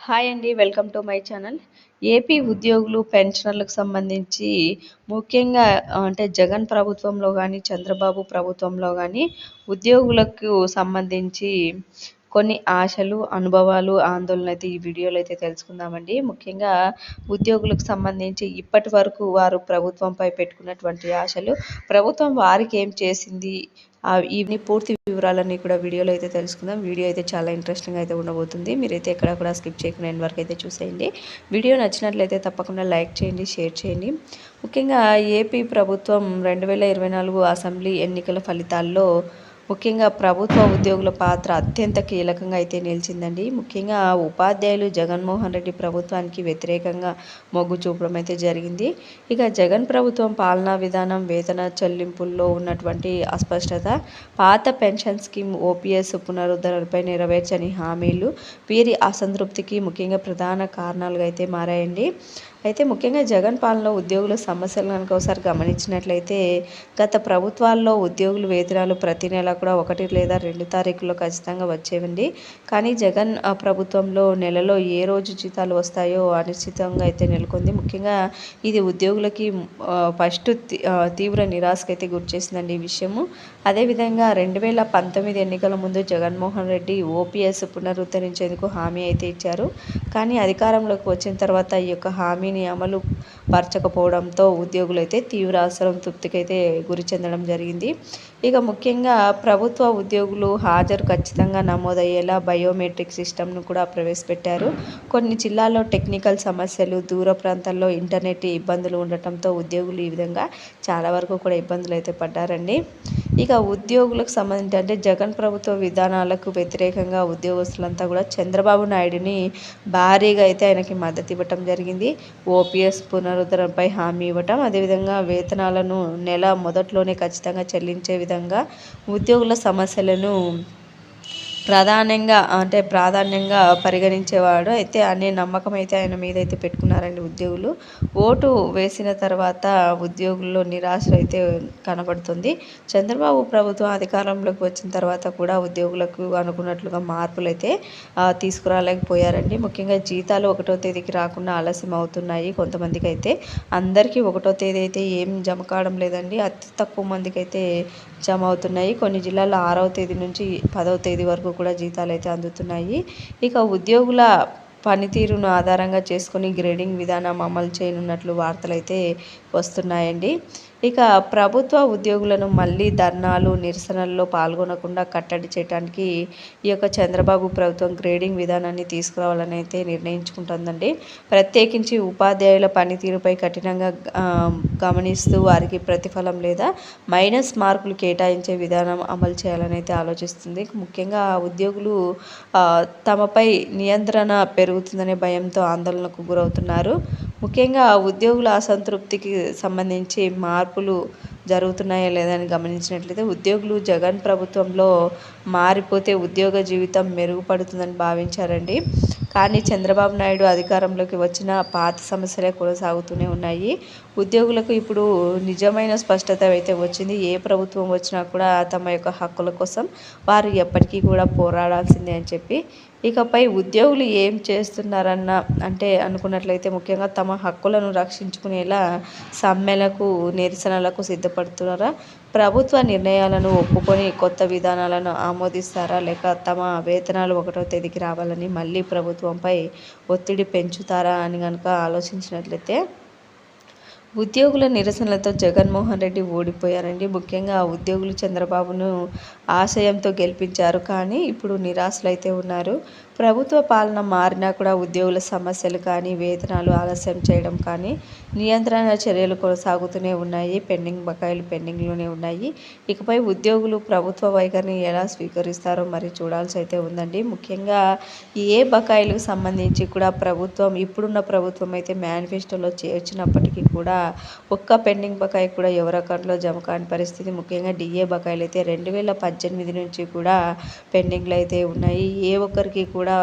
Hi అండి welcome to my channel. AP ఉద్యోగులు పెన్షనర్లకు సంబంధించి ముఖ్యంగా అంటే జగన్ ప్రభుత్వంలో కానీ చంద్రబాబు ప్రభుత్వంలో కానీ ఉద్యోగులకు సంబంధించి కొన్ని ఆశలు అనుభవాలు ఆందోళన అయితే ఈ వీడియోలో అయితే తెలుసుకుందామండి. ముఖ్యంగా ఉద్యోగులకు సంబంధించి ఇప్పటి వరకు వారు ప్రభుత్వంపై పెట్టుకున్నటువంటి ఆశలు ప్రభుత్వం వారికి ఏం చేసింది ఇవి పూర్తి వివరాలన్నీ కూడా వీడియోలో అయితే తెలుసుకుందాం. వీడియో అయితే చాలా ఇంట్రెస్టింగ్ అయితే ఉండబోతుంది. మీరైతే ఎక్కడ కూడా స్కిప్ చేయకుండా వరకు అయితే చూసేయండి. వీడియో నచ్చినట్లయితే తప్పకుండా లైక్ చేయండి షేర్ చేయండి. ముఖ్యంగా ఏపీ ప్రభుత్వం రెండు వేల ఇరవై నాలుగు అసెంబ్లీ ఎన్నికల ఫలితాల్లో ముఖ్యంగా ప్రభుత్వ ఉద్యోగుల పాత్ర అత్యంత కీలకంగా అయితే నిలిచిందండి. ముఖ్యంగా ఉపాధ్యాయులు జగన్మోహన్ రెడ్డి ప్రభుత్వానికి వ్యతిరేకంగా మొగ్గు చూపడం అయితే జరిగింది. ఇక జగన్ ప్రభుత్వం పాలనా విధానం వేతన చెల్లింపుల్లో ఉన్నటువంటి అస్పష్టత పాత పెన్షన్ స్కీమ్ ఓపీఎస్ పునరుద్ధరణపై నెరవేర్చని హామీలు వీరి అసంతృప్తికి ముఖ్యంగా ప్రధాన కారణాలుగా అయితే మారాయండి. అయితే ముఖ్యంగా జగన్ పాలనలో ఉద్యోగుల సమస్యలు కనుక ఒకసారి గమనించినట్లయితే గత ప్రభుత్వాల్లో ఉద్యోగుల వేతనాలు ప్రతి నెల కూడా ఒకటి లేదా రెండు తారీఖుల్లో ఖచ్చితంగా వచ్చేవండి. కానీ జగన్ ప్రభుత్వంలో నెలలో ఏ రోజు జీతాలు వస్తాయో అనిశ్చితంగా అయితే నెలకొంది. ముఖ్యంగా ఇది ఉద్యోగులకి ఫస్ట్ తీవ్ర నిరాశకు అయితే గురిచేసిందండి ఈ విషయము. అదేవిధంగా రెండు వేల పంతొమ్మిది ఎన్నికల ముందు జగన్మోహన్ రెడ్డి ఓపీఎస్ పునరుద్ధరించేందుకు హామీ అయితే ఇచ్చారు. కానీ అధికారంలోకి వచ్చిన తర్వాత ఈ యొక్క హామీ హామీని అమలు పరచకపోవడంతో ఉద్యోగులు అయితే తీవ్ర అసంతృప్తికైతే గురి చెందడం జరిగింది. ఇక ముఖ్యంగా ప్రభుత్వ ఉద్యోగులు హాజరు ఖచ్చితంగా నమోదయ్యేలా బయోమెట్రిక్ సిస్టమ్ను కూడా ప్రవేశపెట్టారు. కొన్ని జిల్లాల్లో టెక్నికల్ సమస్యలు దూర ప్రాంతాల్లో ఇంటర్నెట్ ఇబ్బందులు ఉండటంతో ఉద్యోగులు ఈ విధంగా చాలా వరకు కూడా ఇబ్బందులు అయితే పడ్డారండి. ఇక ఉద్యోగులకు సంబంధించి అంటే జగన్ ప్రభుత్వ విధానాలకు వ్యతిరేకంగా ఉద్యోగస్తులంతా కూడా చంద్రబాబు నాయుడిని భారీగా అయితే ఆయనకి మద్దతు ఇవ్వటం జరిగింది. ఓపీఎస్ పునరుద్ధరణపై హామీ ఇవ్వటం అదేవిధంగా వేతనాలను నెల మొదట్లోనే ఖచ్చితంగా చెల్లించే విధంగా ఉద్యోగుల సమస్యలను ప్రధానంగా అంటే ప్రాధాన్యంగా పరిగణించేవాడు అయితే అనే నమ్మకం అయితే ఆయన మీద అయితే పెట్టుకున్నారండి ఉద్యోగులు. ఓటు వేసిన తర్వాత ఉద్యోగుల్లో నిరాశ అయితే కనబడుతుంది. చంద్రబాబు ప్రభుత్వం అధికారంలోకి వచ్చిన తర్వాత కూడా ఉద్యోగులకు అనుకున్నట్లుగా మార్పులు అయితే తీసుకురాలేకపోయారండి. ముఖ్యంగా జీతాలు ఒకటో తేదీకి రాకుండా ఆలస్యం అవుతున్నాయి కొంతమందికి అయితే అందరికీ ఒకటో తేదీ అయితే ఏం జమ కావడం లేదండి. అతి తక్కువ మందికి అయితే జమ అవుతున్నాయి. కొన్ని జిల్లాల్లో ఆరవ తేదీ నుంచి పదవ తేదీ వరకు కూడా జీతాలు అయితే అందుతున్నాయి. ఇక ఉద్యోగుల పనితీరును ఆధారంగా చేసుకొని గ్రేడింగ్ విధానం అమలు చేయనున్నట్లు వార్తలైతే వస్తున్నాయండి. ఇక ప్రభుత్వ ఉద్యోగులను మళ్ళీ ధర్నాలు నిరసనల్లో పాల్గొనకుండా కట్టడి చేయడానికి ఈ యొక్క చంద్రబాబు ప్రభుత్వం గ్రేడింగ్ విధానాన్ని తీసుకురావాలని అయితే నిర్ణయించుకుంటుందండి. ప్రత్యేకించి ఉపాధ్యాయుల పనితీరుపై కఠినంగా గమనిస్తూ వారికి ప్రతిఫలం లేదా మైనస్ మార్కులు కేటాయించే విధానం అమలు చేయాలని అయితే ఆలోచిస్తుంది. ముఖ్యంగా ఉద్యోగులు తమపై నియంత్రణ పెరుగుతుందనే భయంతో ఆందోళనకు గురవుతున్నారు. ముఖ్యంగా ఉద్యోగుల అసంతృప్తికి సంబంధించి మార్పులు జరుగుతున్నాయా లేదా అని గమనించినట్లయితే ఉద్యోగులు జగన్ ప్రభుత్వంలో మారిపోతే ఉద్యోగ జీవితం మెరుగుపడుతుందని భావించారండి. కానీ చంద్రబాబు నాయుడు అధికారంలోకి వచ్చిన పాత సమస్యలే కొనసాగుతూనే ఉన్నాయి. ఉద్యోగులకు ఇప్పుడు నిజమైన స్పష్టత అయితే వచ్చింది. ఏ ప్రభుత్వం వచ్చినా కూడా తమ యొక్క హక్కుల కోసం వారు ఎప్పటికీ కూడా పోరాడాల్సిందే అని చెప్పి. ఇకపై ఉద్యోగులు ఏం చేస్తున్నారన్న అంటే అనుకున్నట్లయితే ముఖ్యంగా తమ హక్కులను రక్షించుకునేలా సమ్మెలకు నిరసనలకు సిద్ధపడుతున్నారా? ప్రభుత్వ నిర్ణయాలను ఒప్పుకొని కొత్త విధానాలను ఆమోదిస్తారా లేక తమ వేతనాలు ఒకటో తేదీకి రావాలని మళ్ళీ ప్రభుత్వంపై ఒత్తిడి పెంచుతారా అని కనుక ఆలోచించినట్లయితే ఉద్యోగుల నిరసనలతో జగన్మోహన్ రెడ్డి ఓడిపోయారండి. ముఖ్యంగా ఉద్యోగులు చంద్రబాబును ఆశయంతో గెలిపించారు. కానీ ఇప్పుడు నిరాశలైతే ఉన్నారు. ప్రభుత్వ పాలన మారినా కూడా ఉద్యోగుల సమస్యలు కానీ వేతనాలు ఆలస్యం చేయడం కానీ నియంత్రణ చర్యలు కొనసాగుతూనే ఉన్నాయి. పెండింగ్ బకాయిలు పెండింగ్లోనే ఉన్నాయి. ఇకపై ఉద్యోగులు ప్రభుత్వ వైఖరిని ఎలా స్వీకరిస్తారో మరి చూడాల్సి అయితే ఉందండి. ముఖ్యంగా ఏ బకాయిలకు సంబంధించి కూడా ప్రభుత్వం ఇప్పుడున్న ప్రభుత్వం అయితే మేనిఫెస్టోలో చేర్చినప్పటికీ కూడా ఒక్క పెండింగ్ బకాయి కూడా ఎవరి అకౌంట్లో జమ కాని పరిస్థితి. ముఖ్యంగా డిఏ బకాయిలు అయితే రెండు వేల పద్దెనిమిది నుంచి కూడా పెండింగ్లు అయితే ఉన్నాయి. ఏ ఒక్కరికి కూడా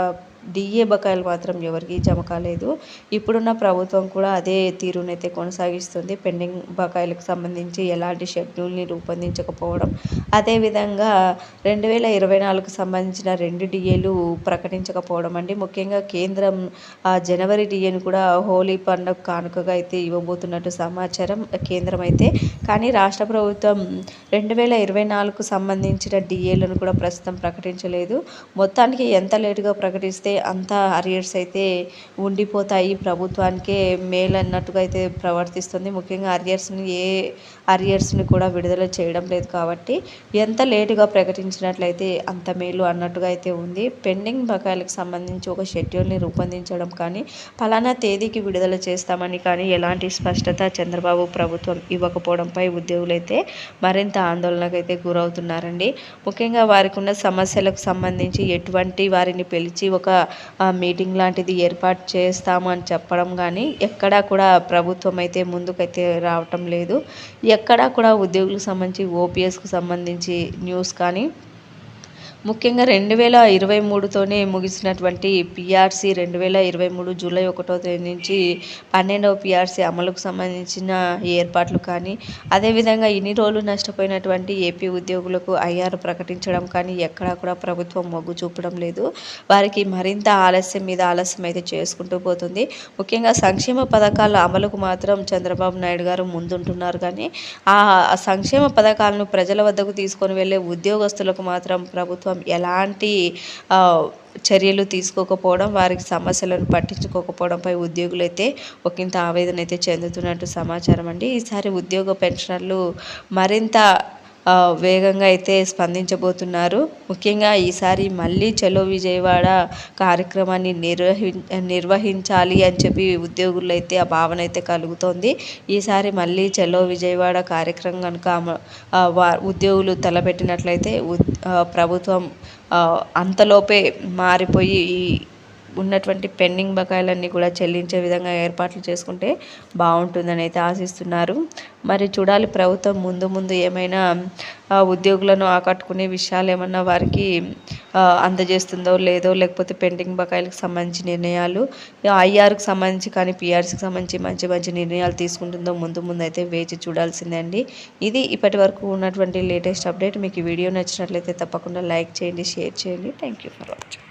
డిఏ బకాయిలు మాత్రం ఎవరికీ జమ కాలేదు. ఇప్పుడున్న ప్రభుత్వం కూడా అదే తీరునైతే కొనసాగిస్తుంది. పెండింగ్ బకాయిలకు సంబంధించి ఎలాంటి షెడ్యూల్ని రూపొందించకపోవడం. అదేవిధంగా రెండు వేల ఇరవై నాలుగుకు సంబంధించిన రెండు డిఏలు ప్రకటించకపోవడం అండి. ముఖ్యంగా కేంద్రం జనవరి డిఏను కూడా హోలీ పండుగ కానుకగా అయితే ఇవ్వబోతున్నట్టు సమాచారం కేంద్రం అయితే. కానీ రాష్ట్ర ప్రభుత్వం రెండు వేల ఇరవై నాలుగుకు సంబంధించిన డిఏలను కూడా ప్రస్తుతం ప్రకటించలేదు. మొత్తానికి ఎంత లేటుగా ప్రకటిస్తే అంతా అరియర్స్ అయితే ఉండిపోతాయి ప్రభుత్వానికే మేలు అన్నట్టుగా అయితే ప్రవర్తిస్తుంది. ముఖ్యంగా అరియర్స్ని ఏ అరియర్స్ని కూడా విడుదల చేయడం లేదు కాబట్టి ఎంత లేటుగా ప్రకటించినట్లయితే అంత మేలు అన్నట్టుగా అయితే ఉంది. పెండింగ్ బకాయిలకు సంబంధించి ఒక షెడ్యూల్ని రూపొందించడం కానీ ఫలానా తేదీకి విడుదల చేస్తామని కానీ ఎలాంటి స్పష్టత చంద్రబాబు ప్రభుత్వం ఇవ్వకపోవడంపై ఉద్యోగులైతే మరింత ఆందోళనకైతే గురవుతున్నారండి. ముఖ్యంగా వారికి ఉన్న సమస్యలకు సంబంధించి ఎటువంటి వారిని పిలిచి ఒక మీటింగ్ లాంటిది ఏర్పాటు చేస్తాము అని చెప్పడం కానీ ఎక్కడా కూడా ప్రభుత్వం అయితే ముందుకైతే రావటం లేదు. ఎక్కడా కూడా ఉద్యోగులకు సంబంధించి ఓపీఎస్కు సంబంధించి న్యూస్ కానీ ముఖ్యంగా రెండు వేల ఇరవై మూడుతోనే ముగిసినటువంటి పిఆర్సీ రెండు వేల ఇరవై మూడు జూలై ఒకటో తేదీ నుంచి పన్నెండవ పిఆర్సీ అమలుకు సంబంధించిన ఏర్పాట్లు కానీ అదేవిధంగా ఇన్ని రోజులు నష్టపోయినటువంటి ఏపీ ఉద్యోగులకు ఐఆర్ ప్రకటించడం కానీ ఎక్కడా కూడా ప్రభుత్వం మొగ్గు చూపడం లేదు. వారికి మరింత ఆలస్యం మీద ఆలస్యం అయితే చేసుకుంటూ పోతుంది. ముఖ్యంగా సంక్షేమ పథకాల అమలుకు మాత్రం చంద్రబాబు నాయుడు గారు ముందుంటున్నారు కానీ ఆ సంక్షేమ పథకాలను ప్రజల వద్దకు తీసుకొని వెళ్ళే ఉద్యోగస్తులకు మాత్రం ప్రభుత్వం ఎలాంటి చర్యలు తీసుకోకపోవడం వారికి సమస్యలను పట్టించుకోకపోవడంపై ఉద్యోగులైతే ఒకంత ఆవేదన అయితే చెందుతున్నట్టు సమాచారం అండి ఈసారి ఉద్యోగ పెన్షనర్లు మరింత వేగంగా అయితే స్పందించబోతున్నారు. ముఖ్యంగా ఈసారి మళ్ళీ చలో విజయవాడ కార్యక్రమాన్ని నిర్వహి నిర్వహించాలి అని చెప్పి ఉద్యోగులు అయితే ఆ భావన అయితే కలుగుతోంది. ఈసారి మళ్ళీ చలో విజయవాడ కార్యక్రమం కనుక ఉద్యోగులు తలపెట్టినట్లయితే ప్రభుత్వం అంతలోపే మారిపోయి ఉన్నటువంటి పెండింగ్ బకాయిలన్నీ కూడా చెల్లించే విధంగా ఏర్పాట్లు చేసుకుంటే బాగుంటుందని అయితే ఆశిస్తున్నారు. మరి చూడాలి ప్రభుత్వం ముందు ముందు ఏమైనా ఉద్యోగులను ఆకట్టుకునే విషయాలు ఏమన్నా వారికి అందజేస్తుందో లేదో లేకపోతే పెండింగ్ బకాయిలకు సంబంధించి నిర్ణయాలు ఐఆర్కి సంబంధించి కానీ పిఆర్సీకి సంబంధించి మంచి మంచి నిర్ణయాలు తీసుకుంటుందో ముందు ముందు అయితే వేచి చూడాల్సిందే అండి. ఇది ఇప్పటి వరకు ఉన్నటువంటి లేటెస్ట్ అప్డేట్. మీకు వీడియో నచ్చినట్లయితే తప్పకుండా లైక్ చేయండి షేర్ చేయండి. Thank you for watching.